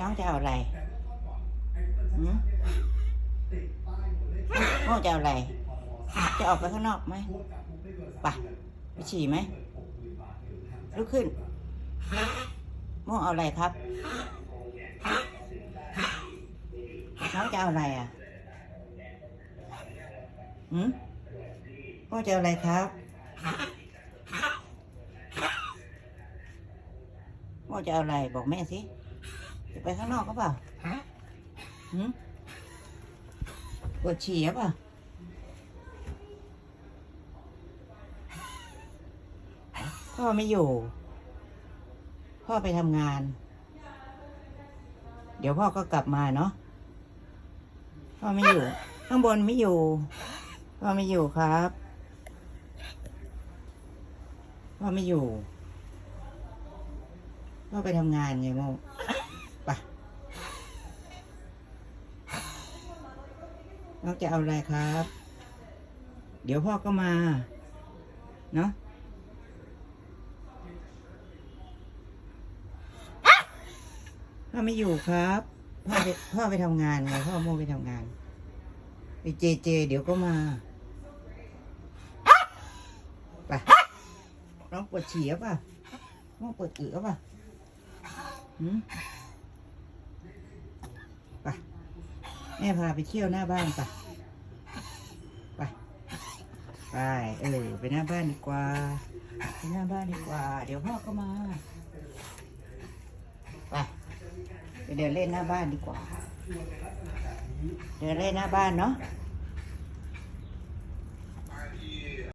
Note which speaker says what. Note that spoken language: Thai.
Speaker 1: น้องจะเอาอะไรหืมน้องจะเอาอะไร จะออกไปข้างนอกไหมไปไปฉี่ไหมลุกขึ้นม่วงเอาอะไรครับน้องจะเอาอะไรอะหืมม่วงจะเอาอะไรครับม่วงจะเอาอะไรบอกแม่สิ จะไปข้างนอกก็เปล่าหืมปวดฉี่หรือเปล่าพ่อไม่อยู่ พ่อไปทำงาน เดี๋ยวพ่อก็กลับมาเนาะ พ่อไม่อยู่ ข้างบนไม่อยู่ พ่อไม่อยู่ครับ พ่อไม่อยู่ พ่อไปทำงานไงโม ไปน้องจะเอาอะไรครับ เดี๋ยวพ่อก็มา เนาะพ่อไม่อยู่ครับ พ่อไปพ่อไปทำงานไงพ่อโมไปทำงานไอเจเจ เดี๋ยวก็มาไปน้องปวดฉี่หรือเปล่ะน้องปวดอือป่ะหืมไป แม่พาไปเที่ยวหน้าบ้านไปไป ไป เออ ไปหน้าบ้านดีกว่า ไปหน้าบ้านดีกว่า เดี๋ยวพ่อก็มา ไป ไปเดินเล่นหน้าบ้านดีกว่า เดินเล่นหน้าบ้านเนาะ